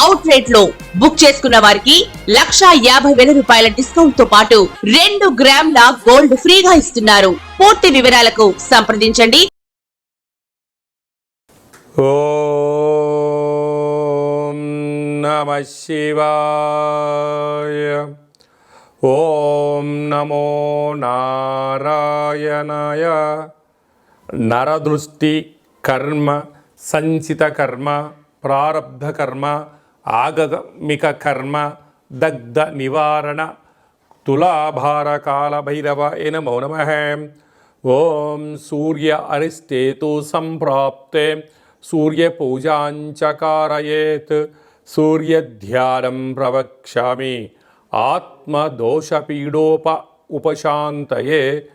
Out రేట్లో book చేసుకున్న వారికి లక్షా యాభై వేల రూపాయల డిస్కౌంట్తో పాటు రెండు గ్రాముల గోల్డ్ ఫ్రీగా ఇస్తున్నారు. పూర్తి వివరాలకు సంప్రదించండి. ఓం నమ శివాయ. ఓం నమో నారాయణాయ. నరదృష్టి కర్మ సంచిత కర్మ ప్రారబ్ధ కర్మ ఆగమిక కర్మ దగ్ధ నివారణ తులాభారకాల భైరవ ఏ నమో నమ ఓం సూర్య అరిష్టేతు సంప్రాప్తే సూర్యపూజాంచకారయేత్ సూర్యధ్యానం ప్రవక్ష్యామి ఆత్మదోషపీడోప ఉపశాంతయే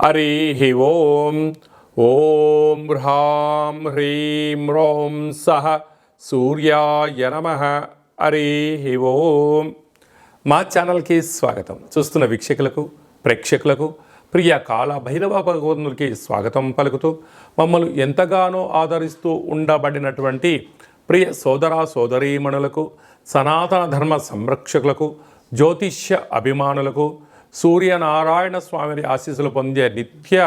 హరి ఓం ఓం హ్రాం హ్రీం రోం సహ సూర్యాయ నమ. హరి ఓం. మా ఛానల్కి స్వాగతం. చూస్తున్న వీక్షకులకు ప్రేక్షకులకు ప్రియ కాల భైరవ భగవంతునికి స్వాగతం పలుకుతూ మమ్మల్ని ఎంతగానో ఆదరిస్తూ ఉండబడినటువంటి ప్రియ సోదర సోదరీమణులకు సనాతన ధర్మ సంరక్షకులకు జ్యోతిష్య అభిమానులకు సూర్యనారాయణ స్వామిని ఆశీస్సులు పొందే నిత్య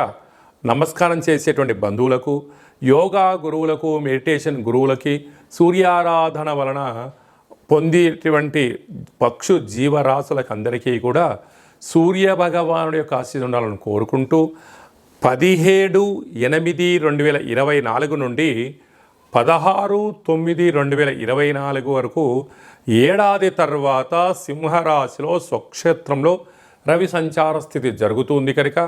నమస్కారం చేసేటువంటి బంధువులకు యోగా గురువులకు మెడిటేషన్ గురువులకి సూర్యారాధన వలన పొందేటువంటి పక్షు జీవరాశులకు అందరికీ కూడా సూర్య భగవానుడి యొక్క ఆశీస్సు ఉండాలని కోరుకుంటూ పదిహేడు ఎనిమిది రెండు వేల ఇరవై నాలుగు నుండి పదహారు తొమ్మిది రెండు వేల ఇరవై నాలుగు వరకు ఏడాది తర్వాత సింహరాశిలో స్వక్షేత్రంలో రవి సంచార స్థితి జరుగుతుంది కనుక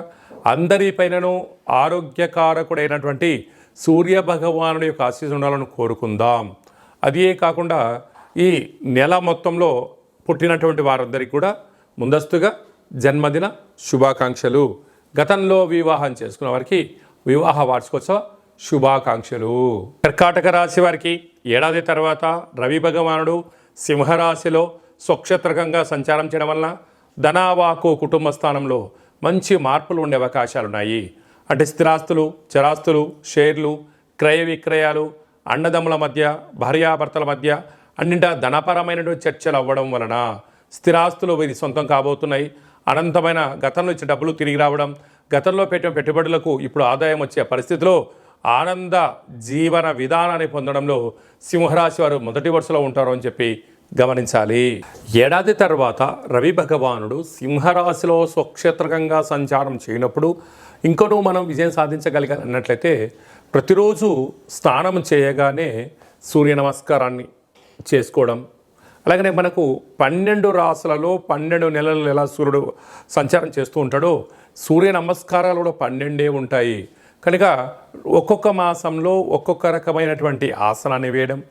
అందరిపైనను ఆరోగ్యకారకుడైనటువంటి సూర్య భగవానుడి యొక్క ఆశీస్సు ఉండాలని కోరుకుందాం. అదే కాకుండా ఈ నెల మొత్తంలో పుట్టినటువంటి వారందరికీ కూడా ముందస్తుగా జన్మదిన శుభాకాంక్షలు. గతంలో వివాహం చేసుకున్న వారికి వివాహ వార్షికోత్సవ శుభాకాంక్షలు. కర్కాటక రాశి వారికి ఏడాది తర్వాత రవి భగవానుడు సింహరాశిలో స్వక్షత్రకంగా సంచారం చేయడం వలన ధనావాకు కుటుంబ స్థానంలో మంచి మార్పులు ఉండే అవకాశాలు ఉన్నాయి అంటే స్థిరాస్తులు చరాస్తులు షేర్లు క్రయ విక్రయాలు అన్నదమ్ముల మధ్య భార్యాభర్తల మధ్య అన్నింటా ధనపరమైనటువంటి చర్చలు అవ్వడం వలన స్థిరాస్తులు ఇది సొంతం కాబోతున్నాయి. అనంతమైన గతంలో ఇచ్చిన డబ్బులు తిరిగి రావడం గతంలో పెట్టిన పెట్టుబడులకు ఇప్పుడు ఆదాయం వచ్చే పరిస్థితిలో ఆనంద జీవన విధానాన్ని పొందడంలో సింహరాశి వారు మొదటి వరుసలో ఉంటారు అని చెప్పి గమనించాలి. ఏడాది తర్వాత రవి భగవానుడు సింహరాశిలో స్వక్షేత్రకంగా సంచారం చేయనప్పుడు ఇంకొను మనం విజయం సాధించగలిగాలి అన్నట్లయితే ప్రతిరోజు స్నానం చేయగానే సూర్య నమస్కారాన్ని చేసుకోవడం అలాగనే మనకు పన్నెండు రాసులలో పన్నెండు నెలలు ఎలా సూర్యుడు సంచారం చేస్తూ ఉంటాడో సూర్య నమస్కారాలు కూడా పన్నెండే ఉంటాయి. కనుక ఒక్కొక్క మాసంలో ఒక్కొక్క రకమైనటువంటి ఆసనాన్ని వేయడం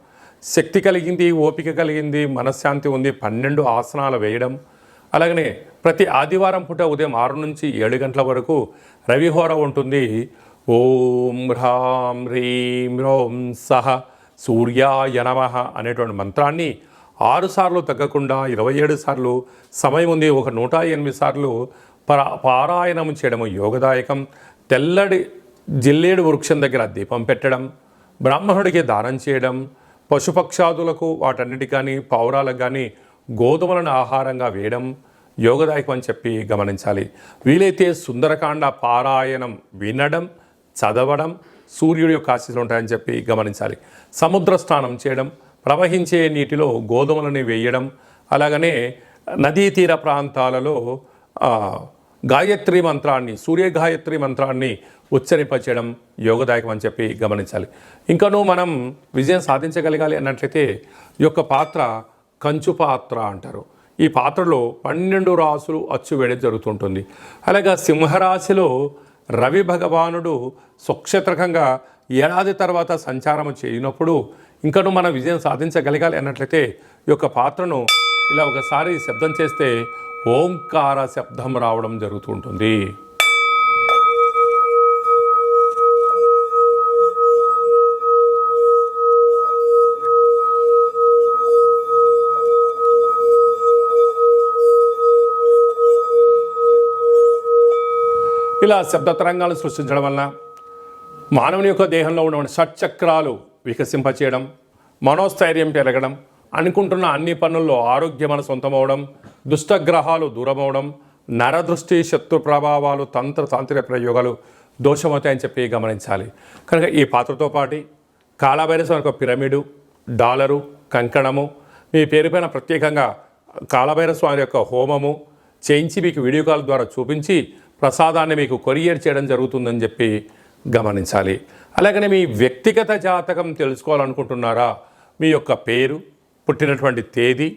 శక్తి కలిగింది ఓపిక కలిగింది మనశ్శాంతి ఉంది పన్నెండు ఆసనాలు వేయడం అలాగనే ప్రతి ఆదివారం పూట ఉదయం ఆరు నుంచి ఏడు గంటల వరకు రవిహోర ఉంటుంది. ఓం హ్రాం హ్రీం రోం సహ సూర్యాయ నమ అనేటువంటి మంత్రాన్ని ఆరుసార్లు తగ్గకుండా ఇరవై ఏడు సార్లు సమయం ఉంది ఒక నూట ఎనిమిది సార్లు పరా పారాయణం చేయడము యోగదాయకం. తెల్లడి జిల్లేడు వృక్షం దగ్గర దీపం పెట్టడం బ్రాహ్మణుడికి దానం చేయడం పశుపక్షాదులకు వాటన్నిటి కానీ పావురాలకు కానీ గోధుమలను ఆహారంగా వేయడం యోగదాయకం అని చెప్పి గమనించాలి. వీలైతే సుందరకాండ పారాయణం వినడం చదవడం సూర్యుడి యొక్క ఆశీస్సులు ఉంటాయని చెప్పి గమనించాలి. సముద్ర స్నానం చేయడం ప్రవహించే నీటిలో గోధుమలని వేయడం అలాగనే నదీ తీర ప్రాంతాలలో గాయత్రి మంత్రాన్ని సూర్య గాయత్రి మంత్రాన్ని ఉచ్చరింపచేయడం యోగదాయకం అని చెప్పి గమనించాలి. ఇంకనూ మనం విజయం సాధించగలగాలి అన్నట్లయితే ఈ యొక్క పాత్ర కంచు పాత్ర అంటారు. ఈ పాత్రలో పన్నెండు రాసులు అచ్చు వేయడం జరుగుతుంటుంది. అలాగే సింహరాశిలో రవి భగవానుడు స్వక్షేత్రకంగా ఏడాది తర్వాత సంచారం చేయనప్పుడు ఇంకను మనం విజయం సాధించగలగాలి అన్నట్లయితే ఈ యొక్క పాత్రను ఇలా ఒకసారి శబ్దం చేస్తే ఓంకార శబ్దం రావడం జరుగుతుంటుంది. ఇలా శబ్ద తరంగాలు సృష్టించడం వలన మానవుని యొక్క దేహంలో ఉన్న షట్చక్రాలు వికసింపచేయడం మనోస్థైర్యం పెరగడం అనుకుంటున్న అన్ని పనుల్లో ఆరోగ్యం సొంతమవడం దుష్టగ్రహాలు దూరమవడం నరదృష్టి శత్రు ప్రభావాలు తంత్ర తాంత్రిక ప్రయోగాలు దోషమవుతాయని చెప్పి గమనించాలి. కనుక ఈ పాత్రతో పాటు కాళభైరవ యొక్క పిరమిడు డాలరు కంకణము మీ పేరుపైన ప్రత్యేకంగా కాలభైరస్వామి యొక్క హోమము చేయించి మీకు వీడియో కాల్ ద్వారా చూపించి ప్రసాదాన్ని మీకు కొరియర్ చేయడం జరుగుతుందని చెప్పి గమనించాలి. అలాగనే మీ వ్యక్తిగత జాతకం తెలుసుకోవాలనుకుంటున్నారా? మీ యొక్క పేరు పుట్టినటువంటి తేదీ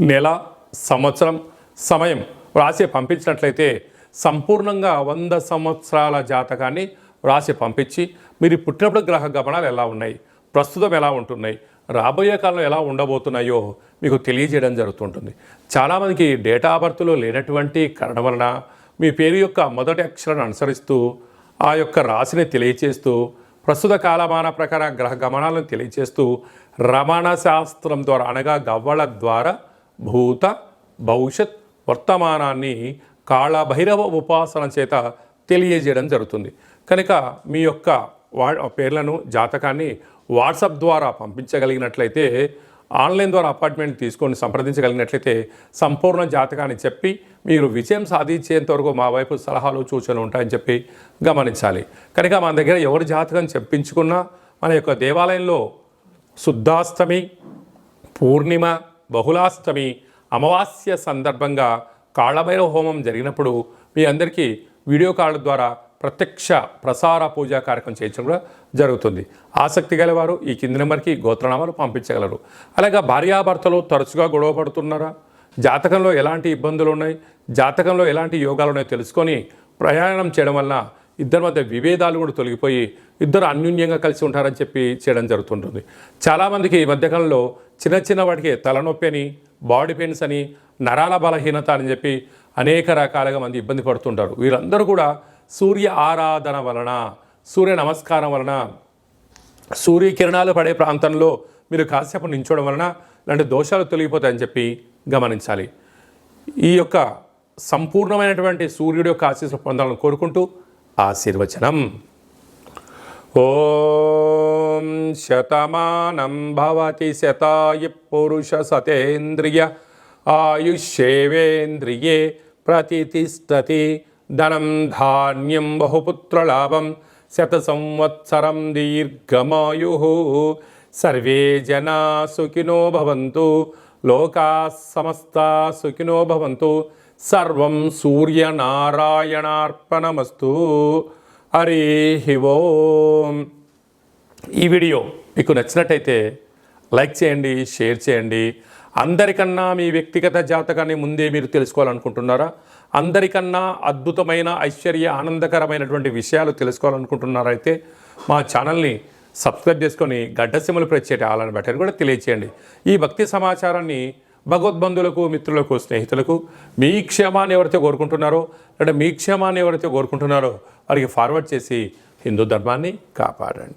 నెల సంవత్సరం సమయం రాసి పంపించినట్లయితే సంపూర్ణంగా వంద సంవత్సరాల జాతకాన్ని వ్రాసి పంపించి మీరు పుట్టినప్పుడు గ్రహ గమనాలు ఎలా ఉన్నాయి? ప్రస్తుతం ఎలా ఉంటున్నాయి? రాబోయే కాలంలో ఎలా ఉండబోతున్నాయో మీకు తెలియజేయడం జరుగుతుంటుంది. చాలామందికి డేటా బర్త్లో లేనటువంటి కారణం వలన మీ పేరు యొక్క మొదటి అక్షరాన్ని అనుసరిస్తూ ఆ యొక్క రాశిని తెలియచేస్తూ ప్రస్తుత కాలమాన ప్రకారం గ్రహ గమనాలను తెలియచేస్తూ రమణ శాస్త్రం ద్వారా అనగా గవ్వల ద్వారా భూత భవిష్యత్ వర్తమానాన్ని కాళభైరవ ఉపాసన చేత తెలియజేయడం జరుగుతుంది. కనుక మీ యొక్క వా పేర్లను జాతకాన్ని వాట్సాప్ ద్వారా పంపించగలిగినట్లయితే ఆన్లైన్ ద్వారా అపార్ట్మెంట్ తీసుకొని సంప్రదించగలిగినట్లయితే సంపూర్ణ జాతకాన్ని చెప్పి మీరు విజయం సాధించేంత వరకు మా వైపు సలహాలు సూచనలు ఉంటాయని చెప్పి గమనించాలి. కనుక మన దగ్గర ఎవరి జాతకం చెప్పించుకున్నా మన యొక్క దేవాలయంలో శుద్ధాష్టమి పూర్ణిమ బహుళాష్టమి అమావాస్య సందర్భంగా కాళభైరవ హోమం జరిగినప్పుడు మీ అందరికీ వీడియో కాళ్ళ ద్వారా ప్రత్యక్ష ప్రసార పూజా కార్యక్రమం చేయించడం కూడా జరుగుతుంది. ఆసక్తి గలవారు ఈ కింది నెంబర్కి గోత్రనామాలు పంపించగలరు. అలాగే భార్యాభర్తలు తరచుగా గొడవ పడుతున్నారా? జాతకంలో ఎలాంటి ఇబ్బందులు ఉన్నాయి? జాతకంలో ఎలాంటి యోగాలు ఉన్నాయో తెలుసుకొని ప్రయాణం చేయడం వలన ఇద్దరి మధ్య విభేదాలు కూడా తొలగిపోయి ఇద్దరు అన్యూన్యంగా కలిసి ఉంటారని చెప్పి చేయడం జరుగుతుంటుంది. చాలామందికి ఈ మధ్యకాలంలో చిన్న చిన్న వాటికి తలనొప్పి అని బాడీ పెయిన్స్ అని నరాల బలహీనత అని చెప్పి అనేక రకాలుగా మంది ఇబ్బంది పడుతుంటారు. వీరందరూ కూడా సూర్య ఆరాధన వలన సూర్య నమస్కారం వలన సూర్యకిరణాలు పడే ప్రాంతంలో మీరు కాసేపు నించోవడం వలన ఇలాంటి దోషాలు తొలగిపోతాయని చెప్పి గమనించాలి. ఈ యొక్క సంపూర్ణమైనటువంటి సూర్యుడి యొక్క ఆశీస్సు పొందాలని కోరుకుంటూ ఆశీర్వచనం. ఓం శతమానం భవతి శతాయు పురుష సతేంద్రియ ఆయుష్యేవేంద్రియే ప్రతిష్టతి ధనం ధాన్యం బహుపుత్రలాభం శత సంవత్సరం దీర్ఘమాయు. సర్వే జనా సుఖినో భవంతు లోకా సుఖినోభవంతు సుఖినో భవంతు. సర్వం సూర్యనారాయణార్పణమస్తు. హరి ఓం. ఈ వీడియో మీకు నచ్చినట్టయితే లైక్ చేయండి షేర్ చేయండి. అందరికన్నా మీ వ్యక్తిగత జాతకాన్ని ముందే మీరు తెలుసుకోవాలనుకుంటున్నారా? అందరికన్నా అద్భుతమైన ఐశ్వర్య ఆనందకరమైనటువంటి విషయాలు తెలుసుకోవాలనుకుంటున్నారా అయితే మా ఛానల్ని సబ్స్క్రైబ్ చేసుకొని గడ్డసిమలు ప్రత్యేక ఆలన బట్టని కూడా తెలియచేయండి. ఈ భక్తి సమాచారాన్ని భగవద్బంధులకు మిత్రులకు స్నేహితులకు మీ క్షేమాన్ని ఎవరైతే కోరుకుంటున్నారో లేదా మీ క్షేమాన్ని ఎవరైతే కోరుకుంటున్నారో వారికి ఫార్వర్డ్ చేసి హిందూ ధర్మాన్ని కాపాడండి.